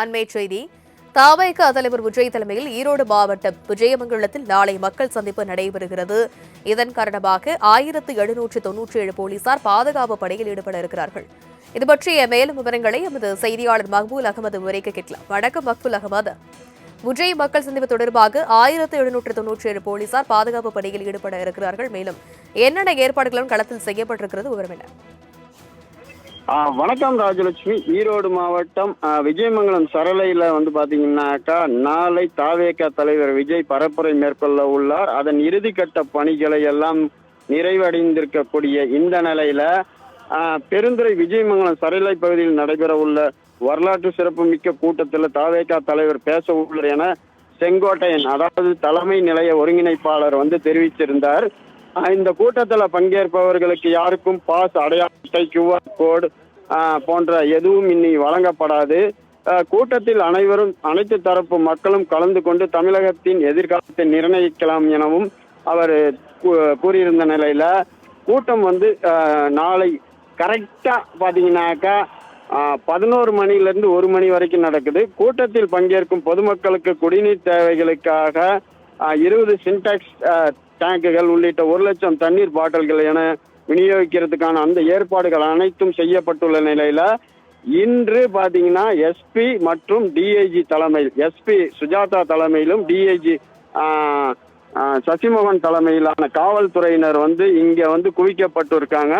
அண்மை செய்தி. தாவைக்க தலைவர் விஜய் தலைமையில் ஈரோடு மாவட்டம் விஜயமங்கலத்தில் நாளை மக்கள் சந்திப்பு நடைபெறுகிறது. இதன் காரணமாக ஆயிரத்து எழுநூற்று தொன்னூற்றி ஏழு போலீசார் பாதுகாப்பு பணியில் ஈடுபட இருக்கிறார்கள். இது பற்றிய மேலும் விவரங்களை எமது செய்தியாளர் மக்பூல் அகமது விவரிக்க கேட்கலாம். வணக்கம் மக்பூல் அகமது. விஜய் மக்கள் சந்திப்பு தொடர்பாக ஆயிரத்து எழுநூற்று தொன்னூற்றி ஏழு போலீசார் பாதுகாப்பு பணியில் ஈடுபட இருக்கிறார்கள். மேலும் என்னென்ன ஏற்பாடுகளும் களத்தில் செய்யப்பட்டிருக்கிறது விவரம் என்ன? வணக்கம் ராஜலட்சுமி. ஈரோடு மாவட்டம் விஜயமங்கலம் சரளையில வந்து பாத்தீங்கன்னாக்கா நாளை தாவேக தலைவர் விஜய் பரப்புரை மேற்கொள்ள உள்ளார். அதன் இறுதிக்கட்ட பணிகளை எல்லாம் நிறைவடைந்திருக்கக்கூடிய இந்த நிலையில பெருந்துறை விஜயமங்கலம் சரளை பகுதியில் நடைபெற உள்ள வரலாற்று சிறப்புமிக்க கூட்டத்தில் தாவேகா தலைவர் பேச உள்ளார் என செங்கோட்டையன் அதாவது தலைமை நிலைய ஒருங்கிணைப்பாளர் வந்து தெரிவித்திருந்தார். இந்த கூட்டத்தில் பங்கேற்பவர்களுக்கு யாருக்கும் பாஸ் அடையாள அட்டை கியூஆர் கோடு போன்ற எதுவும் இனி வழங்கப்படாது. கூட்டத்தில் அனைவரும் அனைத்து தரப்பு மக்களும் கலந்து கொண்டு தமிழகத்தின் எதிர்காலத்தை நிர்ணயிக்கலாம் எனவும் அவர் கூ- கூறியிருந்த நிலையில கூட்டம் வந்து நாளை கரெக்டா பாத்தீங்கன்னாக்கா பதினோரு மணிலிருந்து ஒரு மணி வரைக்கும் நடக்குது. கூட்டத்தில் பங்கேற்கும் பொதுமக்களுக்கு குடிநீர் தேவைகளுக்காக இருபது சின்டாக்ஸ் டேங்குகள் உள்ளிட்ட ஒரு லட்சம் தண்ணீர் பாட்டில்கள் என விநியோகிக்கிறதுக்கான அந்த ஏற்பாடுகள் அனைத்தும் செய்யப்பட்டுள்ள நிலையில இன்று பாத்தீங்கன்னா எஸ்பி மற்றும் டிஐஜி தலைமையில் எஸ்பி சுஜாதா தலைமையிலும் டிஐஜி சசிமோகன் தலைமையிலான காவல்துறையினர் வந்து இங்க வந்து குவிக்கப்பட்டிருக்காங்க.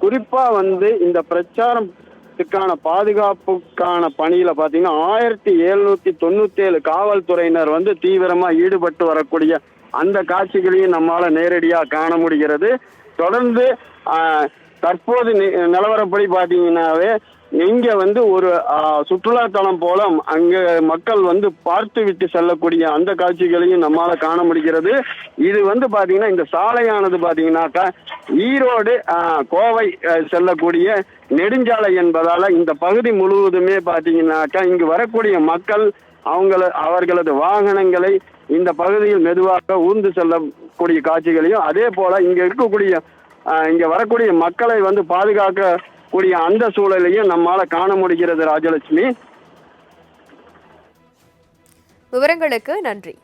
குறிப்பா வந்து இந்த பிரச்சாரம் பிரச்சாரத்துக்கான பாதுகாப்புக்கான பணியில பாத்தீங்கன்னா ஆயிரத்தி எழுநூத்தி தொண்ணூத்தி ஏழு காவல்துறையினர் வந்து தீவிரமா ஈடுபட்டு வரக்கூடிய அந்த காட்சிகளையும் நம்மால நேரடியா காண முடிகிறது. தொடர்ந்து தற்போது நிலவரப்படி பாத்தீங்கன்னாவே இங்க வந்து ஒரு சுற்றுலாத்தலம் போல அங்க மக்கள் வந்து பார்த்து விட்டு செல்லக்கூடிய அந்த காட்சிகளையும் நம்மால காண முடிகிறது. இது வந்து பாத்தீங்கன்னா இந்த சாலையானது பாத்தீங்கன்னாக்கா ஈரோடு கோவை செல்லக்கூடிய நெடுஞ்சாலை என்பதால இந்த பகுதி முழுவதுமே பாத்தீங்கன்னாக்கா இங்கு வரக்கூடிய மக்கள் அவங்கள அவர்களது வாகனங்களை இந்த பகுதியில் மெதுவாக ஊர்ந்து செல்லக்கூடிய காட்சிகளையும் அதே போல இங்க இருக்கக்கூடிய இங்க வரக்கூடிய மக்களை வந்து பாதுகாக்க கூடிய அந்த சூழலையும் நம்மால காண முடிகிறது ராஜலட்சுமி. விவரங்களுக்கு நன்றி.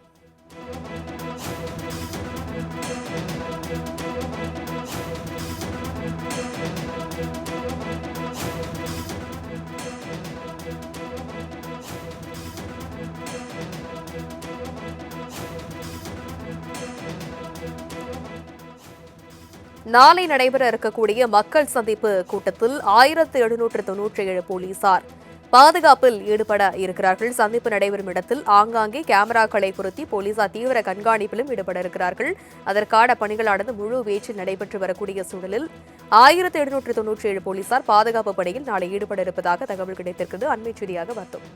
நாளை நடைபெற இருக்கக்கூடிய மக்கள் சந்திப்பு கூட்டத்தில் ஆயிரத்து எழுநூற்று தொன்னூற்றி ஏழு போலீசார் பாதுகாப்பில் ஈடுபட இருக்கிறார்கள். சந்திப்பு நடைபெறும் இடத்தில் ஆங்காங்கே கேமராக்களை பொருத்தி போலீசார் தீவிர கண்காணிப்பிலும் ஈடுபட இருக்கிறார்கள். அதற்கான பணிகளானது முழு வீச்சில் நடைபெற்று வரக்கூடிய சூழலில் ஆயிரத்து எழுநூற்று தொன்னூற்றி ஏழு போலீசார் பாதுகாப்பு பணியில் நாளை ஈடுபட இருப்பதாக தகவல் கிடைத்திருக்கிறது. அண்மைச் செய்தியாக பார்த்தோம்.